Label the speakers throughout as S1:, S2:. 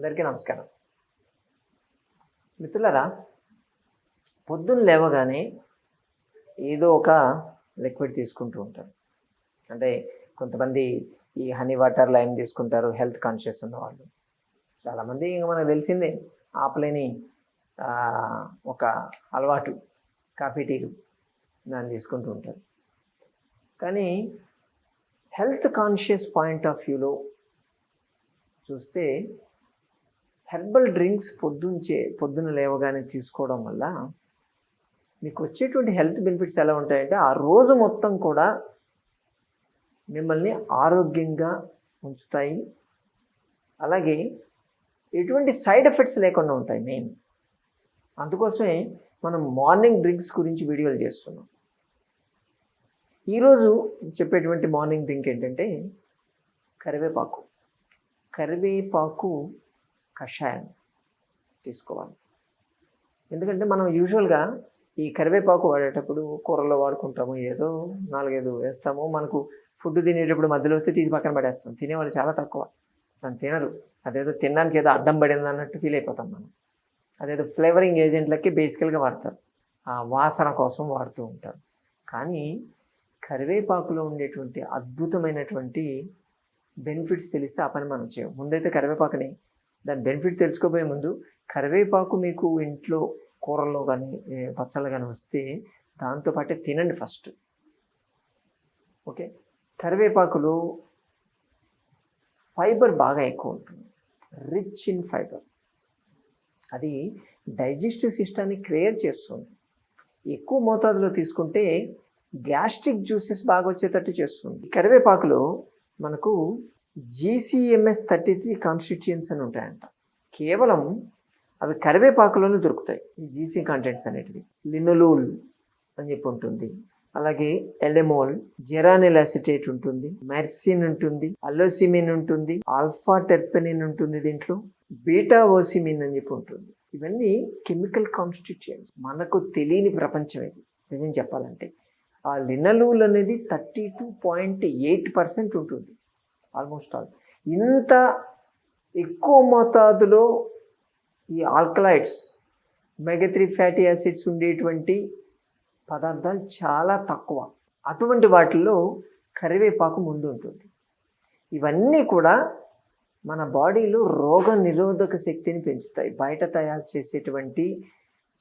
S1: అందరికీ నమస్కారం. మిత్రులరా పొద్దున్న లేవగానే ఏదో ఒక లిక్విడ్ తీసుకుంటూ ఉంటారు. అంటే కొంతమంది ఈ హనీ వాటర్ లైమ్ తీసుకుంటారు హెల్త్ కాన్షియస్ ఉన్న వాళ్ళు చాలామంది ఇంకా మనకు తెలిసిందే ఆపలేని ఒక అలవాటు కాఫీ టీలు దాన్ని తీసుకుంటూ ఉంటారు. కానీ హెల్త్ కాన్షియస్ పాయింట్ ఆఫ్ వ్యూలో చూస్తే హెర్బల్ డ్రింక్స్ పొద్దుంచే పొద్దున లేవగానే తీసుకోవడం వల్ల మీకు వచ్చేటువంటి హెల్త్ బెనిఫిట్స్ ఎలా ఉంటాయంటే ఆ రోజు మొత్తం కూడా మిమ్మల్ని ఆరోగ్యంగా ఉంచుతాయి. అలాగే ఎటువంటి సైడ్ ఎఫెక్ట్స్ లేకుండా ఉంటాయి మెయిన్. అందుకోసమే మనం మార్నింగ్ డ్రింక్స్ గురించి వీడియోలు చేస్తున్నాం. ఈరోజు చెప్పేటువంటి మార్నింగ్ డ్రింక్ ఏంటంటే కరివేపాకు. కరివేపాకు కషాయం తీసుకోవాలి. ఎందుకంటే మనం యూజువల్గా ఈ కరివేపాకు వాడేటప్పుడు కూరల్లో వాడుకుంటాము ఏదో నాలుగైదు వేస్తాము. మనకు ఫుడ్ తినేటప్పుడు మధ్యలో వస్తే తీసి పక్కన పడేస్తాం. తినేవాళ్ళు చాలా తక్కువ. దాన్ని తినరు. అదేదో తినడానికి ఏదో అడ్డం పడింది అన్నట్టు ఫీల్ అయిపోతాం మనం. అదేదో ఫ్లేవరింగ్ ఏజెంట్లకి బేసికల్గా వాడతారు. ఆ వాసన కోసం వాడుతూ ఉంటారు. కానీ కరివేపాకులో ఉండేటువంటి అద్భుతమైనటువంటి బెనిఫిట్స్ తెలిస్తే ఆ పని మనం చేయం ముందైతే కరివేపాకుని దాని బెనిఫిట్ తెలుసుకోబోయే ముందు కరివేపాకు మీకు ఇంట్లో కూరల్లో కానీ పచ్చళ్ళు కానీ వస్తే దాంతోపాటే తినండి ఫస్ట్ ఓకే కరివేపాకులో ఫైబర్ బాగా ఎక్కువ ఉంటుంది. రిచ్ ఇన్ ఫైబర్ అది డైజెస్టివ్ సిస్టాన్ని క్రియేట్ చేస్తుంది. ఎక్కువ మోతాదులో తీసుకుంటే గ్యాస్ట్రిక్ జ్యూసెస్ బాగా వచ్చేటట్టు చేస్తుంది. కరివేపాకులో మనకు జీసీఎంఎస్ థర్టీ త్రీ కాన్స్టిట్యూయన్స్ అని ఉంటాయంట. కేవలం అవి కరివేపాకులోనే దొరుకుతాయి ఈ జీసీ కంటెంట్స్ అనేటివి. లినోలూల్ అని చెప్పి ఉంటుంది. అలాగే ఎలెమోల్ జెరానిల్ అసిటేట్ ఉంటుంది. మెర్సిన్ ఉంటుంది. అలోసిమిన్ ఉంటుంది. ఆల్ఫా టెర్పెనిన్ ఉంటుంది దీంట్లో. బీటా ఓసిమిన్ అని చెప్పి ఉంటుంది. ఇవన్నీ కెమికల్ కాన్స్టిట్యూయెంట్స్. మనకు తెలియని ప్రపంచం ఇది. నిజం చెప్పాలంటే. ఆ లినలూల్ అనేది thirty two point eight percent ఉంటుంది. Almost all. ఇంత ఎక్కువ మోతాదులో ఈ ఆల్కలైడ్స్ మెగత్రీ ఫ్యాటీ యాసిడ్స్ ఉండేటువంటి పదార్థాలు చాలా తక్కువ. అటువంటి వాటిల్లో కరివేపాకు ముందు ఉంటుంది. ఇవన్నీ కూడా మన బాడీలో రోగ నిరోధక శక్తిని పెంచుతాయి. బయట తయారు చేసేటువంటి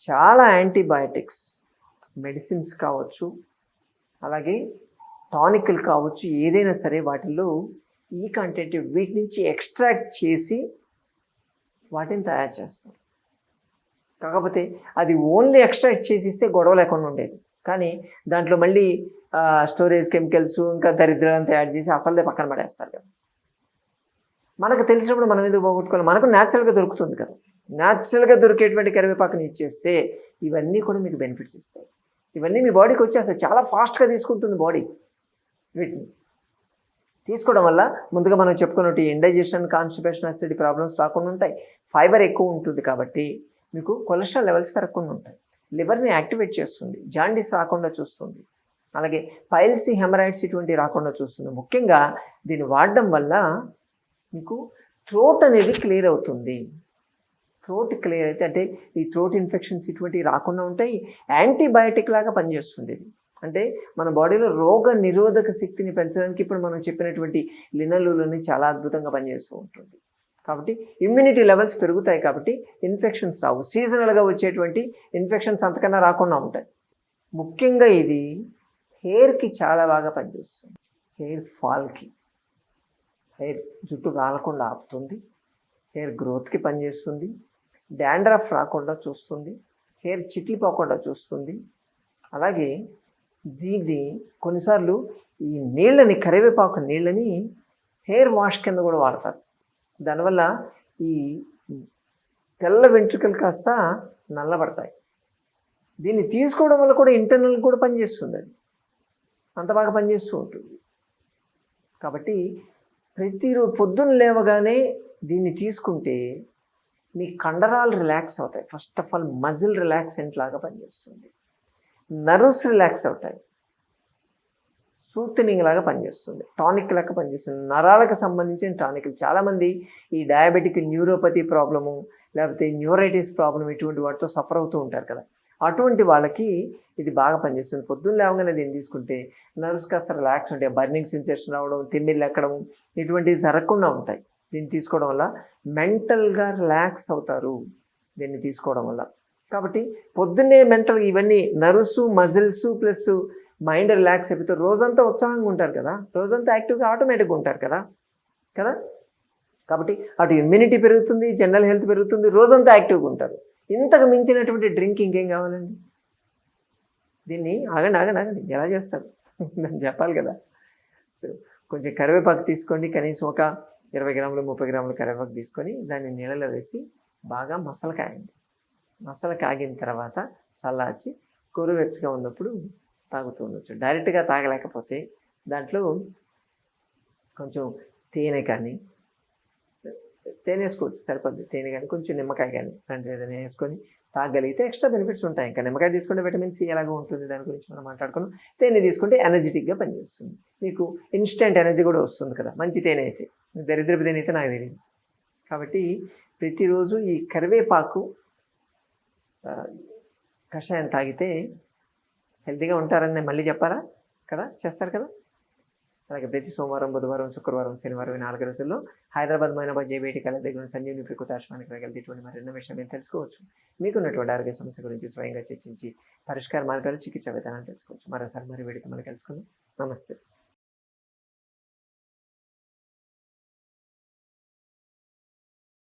S1: చాలా యాంటీబయాటిక్స్ మెడిసిన్స్ కావచ్చు అలాగే టానిక్లు కావచ్చు ఏదైనా సరే వాటిల్లో ఈ కంటెంట్ వీటి నుంచి ఎక్స్ట్రాక్ట్ చేసి వాటిని తయారు చేస్తారు కాకపోతే అది ఓన్లీ ఎక్స్ట్రాక్ట్ చేసి ఇస్తే గొడవ లేకుండా ఉండేది. కానీ దాంట్లో మళ్ళీ స్టోరేజ్ కెమికల్స్ ఇంకా దరిద్రాలను తయారు చేసి అసలే పక్కన పడేస్తారు కదా. మనకు తెలిసినప్పుడు మనం ఎందుకు పోగొట్టుకోవాలి? మనకు న్యాచురల్గా దొరుకుతుంది కదా. న్యాచురల్గా దొరికేటువంటి కరివేపాకుని ఇచ్చేస్తే ఇవన్నీ కూడా మీకు బెనిఫిట్స్ ఇస్తాయి. ఇవన్నీ మీ బాడీకి వచ్చేస్తాయి. చాలా ఫాస్ట్గా తీసుకుంటుంది బాడీ వీటిని. తీసుకోవడం వల్ల ముందుగా మనం చెప్పుకున్నట్టు ఇండైజెషన్ కాన్స్టిపేషన్ అసిడి ప్రాబ్లమ్స్ రాకుండా ఉంటాయి. ఫైబర్ ఎక్కువ ఉంటుంది కాబట్టి మీకు కొలెస్ట్రాల్ లెవెల్స్ పెరగకుండా ఉంటాయి. లివర్ని యాక్టివేట్ చేస్తుంది. జాండీస్ రాకుండా చూస్తుంది. అలాగే పైల్సీ హెమరాయిడ్స్ ఇటువంటి రాకుండా చూస్తుంది. ముఖ్యంగా దీన్ని వాడడం వల్ల మీకు థ్రోట్ అనేది క్లియర్ అవుతుంది. థ్రోట్ క్లియర్ అయితే అంటే ఈ థ్రోట్ ఇన్ఫెక్షన్స్ ఇటువంటివి రాకుండా ఉంటాయి. యాంటీబయాటిక్ లాగా పనిచేస్తుంది. ఇది అంటే మన బాడీలో రోగ నిరోధక శక్తిని పెంచడానికి ఇప్పుడు మనం చెప్పినటువంటి లినలులని చాలా అద్భుతంగా పనిచేస్తూ ఉంటుంది. కాబట్టి ఇమ్యూనిటీ లెవెల్స్ పెరుగుతాయి కాబట్టి ఇన్ఫెక్షన్స్ రావు. సీజనల్గా వచ్చేటువంటి ఇన్ఫెక్షన్స్ అంతకన్నా రాకుండా ఉంటాయి. ముఖ్యంగా ఇది హెయిర్కి చాలా బాగా పనిచేస్తుంది. హెయిర్ ఫాల్కి హెయిర్ జుట్టు రాలకుండా ఆపుతుంది. హెయిర్ గ్రోత్కి పనిచేస్తుంది. డాండ్రఫ్ రాకుండా చూస్తుంది. హెయిర్ చిట్లిపోకుండా చూస్తుంది. అలాగే దీన్ని కొన్నిసార్లు ఈ నీళ్ళని కరివేపాకు నీళ్ళని హెయిర్ వాష్ కింద కూడా వాడతారు. దానివల్ల ఈ తెల్ల వెంట్రుకలు కాస్త నల్లబడతాయి. దీన్ని తీసుకోవడం వల్ల కూడా ఇంటర్నల్ కూడా పనిచేస్తుంది అది. అంత బాగా పనిచేస్తూ ఉంటుంది. కాబట్టి ప్రతిరోజు పొద్దున్న లేవగానే దీన్ని తీసుకుంటే మీ కండరాలు రిలాక్స్ అవుతాయి. First of all muscle relaxant లాగా పనిచేస్తుంది. నర్వ్స్ రిలాక్స్ అవుతాయి. సూతనింగ్ లాగా పనిచేస్తుంది. టానిక్ లాగా పనిచేస్తుంది. నరాలకు సంబంధించిన టానిక్లు. చాలామంది ఈ డయాబెటిక్ న్యూరోపతి ప్రాబ్లము లేకపోతే న్యూరైటిస్ ప్రాబ్లం ఇటువంటి వాటితో సఫర్ అవుతూ ఉంటారు కదా. అటువంటి వాళ్ళకి ఇది బాగా పనిచేస్తుంది. పొద్దున్న లేవగానే దీన్ని తీసుకుంటే నర్వ్స్ కాస్త రిలాక్స్ ఉంటాయి. బర్నింగ్ సెన్సేషన్ రావడం తిమ్మిళ్ళు ఎక్కడం ఇటువంటివి జరగకుండా ఉంటాయి. దీన్ని తీసుకోవడం వల్ల మెంటల్గా రిలాక్స్ అవుతారు. దీన్ని తీసుకోవడం వల్ల. కాబట్టి పొద్దున్నే మెంటల్ ఇవన్నీ nerves muscles plus mind relax అయిపోతే రోజంతా ఉత్సాహంగా ఉంటారు కదా. రోజంతా యాక్టివ్గా ఆటోమేటిక్గా ఉంటారు కదా. కదా? కాబట్టి అటు ఇమ్యూనిటీ పెరుగుతుంది జనరల్ హెల్త్ పెరుగుతుంది రోజంతా యాక్టివ్గా ఉంటారు. ఇంతకు మించినటువంటి డ్రింక్ ఇంకేం కావాలండి? దీన్ని ఆగండి ఆగండి ఆగండి. ఎలా చేస్తారు? నేను చెప్పాలి కదా. సో కొంచెం కరివేపాకు తీసుకోండి. కనీసం ఒక ఇరవై గ్రాములు ముప్పై గ్రాములు కరివేపాకు తీసుకొని దాన్ని నీళ్ళలో వేసి బాగా మసలు కాయండి మసలు కాగిన తర్వాత చల్లార్చి గోరువెచ్చగా ఉన్నప్పుడు తాగుతూ ఉండొచ్చు. డైరెక్ట్గా తాగలేకపోతే దాంట్లో కొంచెం తేనె కానీ తేనె వేసుకోవచ్చు సరిపోద్ది తేనె కానీ కొంచెం నిమ్మకాయ కానీ అలాంటివి ఏదైనా వేసుకొని తాగలిగితే ఎక్స్ట్రా బెనిఫిట్స్ ఉంటాయి. ఇంకా నిమ్మకాయ తీసుకుంటే విటమిన్ సి ఎలాగో ఉంటుంది దాని గురించి మనం మాట్లాడుకున్నాం. తేనె తీసుకుంటే ఎనర్జెటిక్గా పనిచేస్తుంది. మీకు ఇన్స్టెంట్ ఎనర్జీ కూడా వస్తుంది కదా. మంచి తేనె అయితే. దరిద్రపు తేనె అయితే నాకు తెలియదు. కాబట్టి ప్రతిరోజు ఈ కరివేపాకు కషాయం తాగితే హెల్తీగా ఉంటారని నేను మళ్ళీ చెప్పారా కదా? చేస్తారు కదా? అలాగే ప్రతి సోమవారం బుధవారం శుక్రవారం శనివారం ఈ నాలుగు రోజుల్లో హైదరాబాద్ మైనాబాద్ జేబీటీ కళ దగ్గర సంజీవుని సంజీవని ప్రకృతి ఆశ్రమానికి ఇటువంటి మరెన్నో విషయం మీరు తెలుసుకోవచ్చు. మీకున్నటువంటి ఆరోగ్య సమస్య గురించి స్వయంగా చర్చించి పరిష్కార మార్గాలు చికిత్స విధానాలు తెలుసుకోవచ్చు. మరోసారి మరి వీడితో మనం కలుసుకుందాం. నమస్తే.